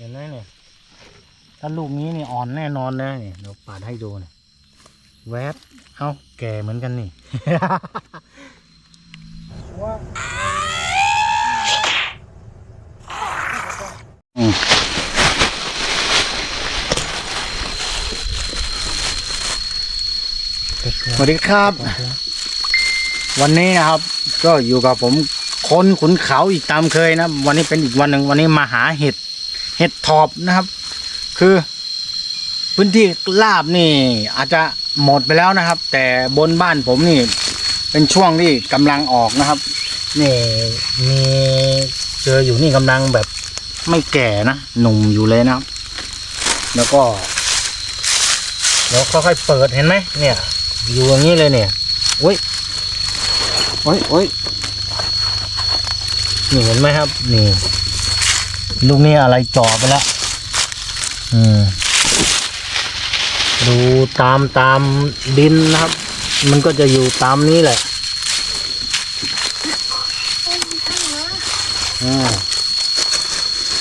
เห็นไหมเนี่ย ถ้าลูกนี้นี่อ่อนแน่นอนเลยนี่เดี๋ยวปาดให้ดูเนี่ยแวบเอ้าแก่เหมือนกันนี่สวัสดีครับ วันนี้นะครับ ก็อยู่กับผมคนขุนเขาอีกตามเคยนะ วันนี้เป็นอีกวันหนึ่งวันนี้มาหาเห็ด เห็ดทอบนะครับ คือพื้นที่ลาบนี่อาจจะหมดไปแล้วนะครับ แต่บนบ้านผมนี่ เป็นช่วงที่กำลังออกนะครับ นี่มีเจออยู่นี่กำลังแบบไม่แก่นะหนุ่มอยู่เลยนะครับ แล้วก็เดี๋ยวค่อยๆเปิดเห็นไหมเนี่ย อยู่อย่างนี้เลยเนี่ยอุ้ยโอ้ยโอ้ยนี่เห็นไหมครับ นี่ ลูกนี้อะไรจ่อไปแล้วอืมดูตามตามดินนะครับ มันก็จะอยู่ตามนี้แหละอืม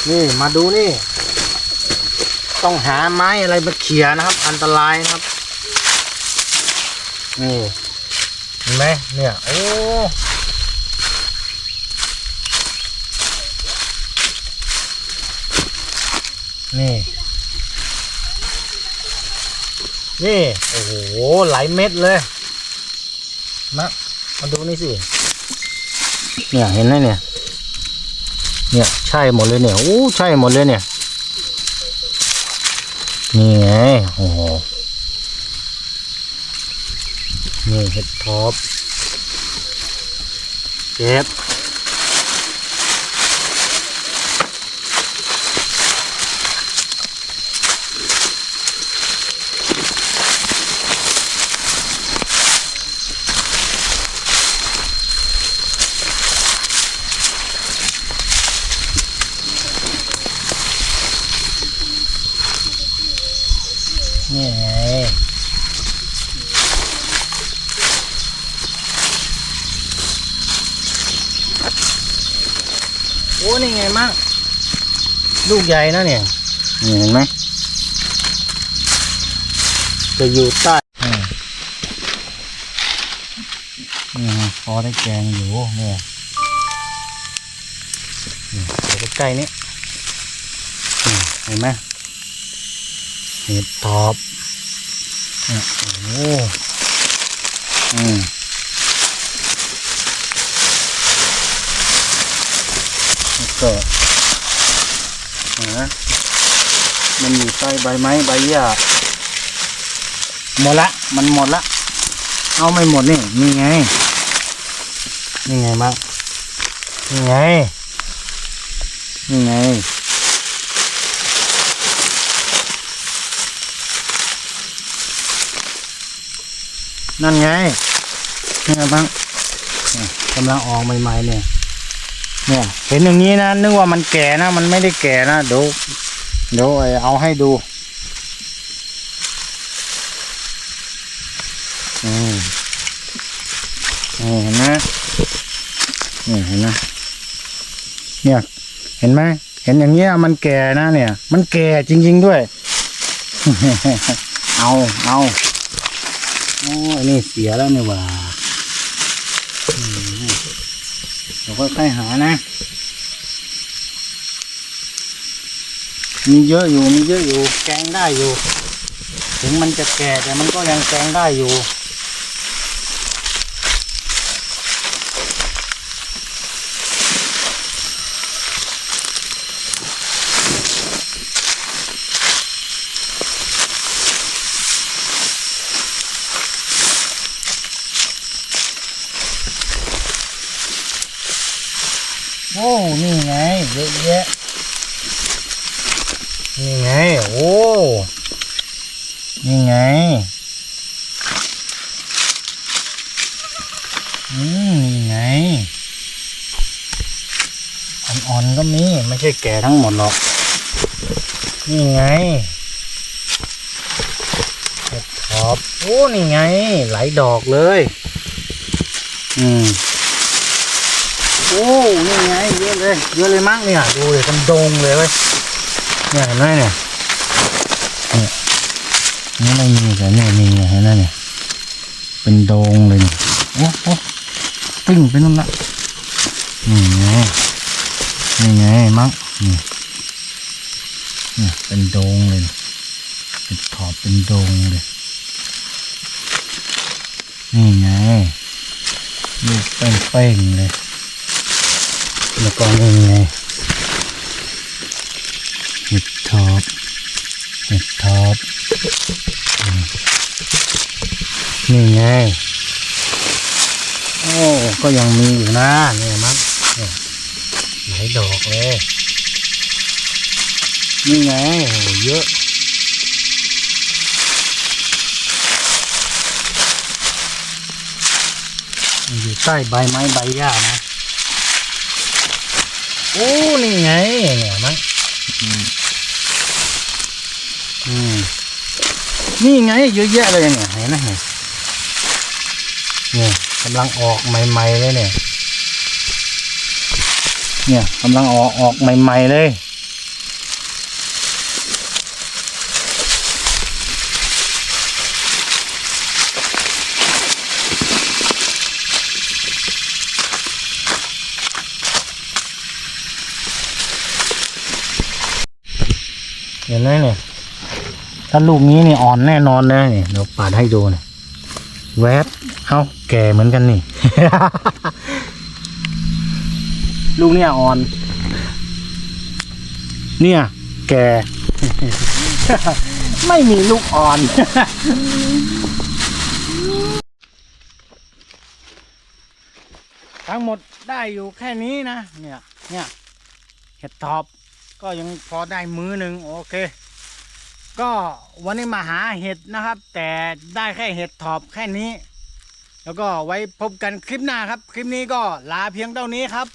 นี่มาดูนี่ ต้องหาไม้อะไรมาเขี่ยนะครับ อันตรายนะครับนี่เห็นไหมเนี่ย โอ้ นี่ นี่ โอ้โห หลายเม็ดเลย มา มาดูนี่สิ เนี่ย เห็นไหมเนี่ย เนี่ย ใช่หมดเลยเนี่ย โอ้ ใช่หมดเลยเนี่ย นี่ไง โอ้โห นี่เห็ดท็อปเก็บ นี่ไงโอ้นี่ไงมั่งลูกใหญ่นะเนี่ยนี่เห็นไหมจะอยู่ใต้อืมนี่ไงพอได้แกงอยู่เนี่ยนี่เดี๋ยวใกล้ๆนี้อืมเห็นไหม เห็ดทอบเนี่ยโอ้โหอืมก็นะมันอยู่ใต้ใบไม้ใบหญ้าหมดละ มันหมดละ เอาไม่หมดนี่นี่ไง นี่ไงมานี่ไง นี่ไง นั่นไงนี่ไงบ้างกำลังออกใหม่ๆเนี่ยเนี่ยเห็นอย่างนี้นะนึกว่ามันแก่นะ มันไม่ได้แก่นะเดี๋ยวเดี๋ยวไอ้เอาให้ดูอืมนี่เห็นไหมนี่เห็นไหมเนี่ยเห็นไหมเห็นอย่างเงี้ยมันแก่นะเนี่ย มันแก่จริง ๆด้วย เอาเอา เสียแล้วนี่ยว่าเราก็ค่อยหานะมีเยอะอยู่มีเยอะอยู่ แกงได้อยู่ ถึงมันจะแก่แต่มันก็ยังแกงได้อยู่ โอ้นี่ไงเยอะแยะนี่ไง โอ้นี่ไง อืมนี่ไง อ่อนๆก็มี ไม่ใช่แก่ทั้งหมดหรอก นี่ไงเห็ดถอบโอ้ นี่ไง หลายดอกเลย อืม โอ้นี่ไงเยอะเลยเยอะเลยมั้งเนี่ยดูเลยเป็นดงเลยเว้ยเนี่ยเห็นไหมเนี่ยนี่ยนี่ไม่มีแต่เนี่ยมีเห็นไหมเนี่ยเป็นโดงเลยเนี่ยโอ้โหปิ้งไปนู่นละนี่ไงนี่ไงมั้งนี่เนี่ยเป็นโดงเลยเป็นขอบเป็นโดงเลยนี่ไงลูกเป้งๆเลย แล้วก็นี่ไงเห็ดทอบเห็ดทอบอืมนี่ไง โอ้ ก็ยังมีอยู่นะนี่มั้งหลายดอกเลย นี่ไงโอ้เยอะอยู่ใต้ใบไม้ใบหญ้านะ โอ้นี่ไงเนี่ยมั้งอืมนี่ไงเยอะแยะเลยเนี่ยเห็นไหมเนี่ยเนี่ยกำลังออกใหม่ๆเลยเนี่ย เนี่ยกำลังออกออกใหม่ๆเลย เห็นไหมเนี่ยถ้าลูกนี้นี่อ่อนแน่นอนเลยนี่เดี๋ยวปาดให้ดูเนี่ยแวบเอ้าแก่เหมือนกันนี่ ลูกเนี่ยอ่อน เนี่ย แก่ ไม่มีลูกอ่อน ทั้งหมดได้อยู่แค่นี้นะ เนี่ย เนี่ยเห็ดทอบ ก็ยังพอได้มื้อหนึ่งโอเค ก็วันนี้มาหาเห็ดนะครับ แต่ได้แค่เห็ดถอบแค่นี้ แล้วก็ไว้พบกันคลิปหน้าครับ คลิปนี้ก็ลาเพียงเท่านี้ครับ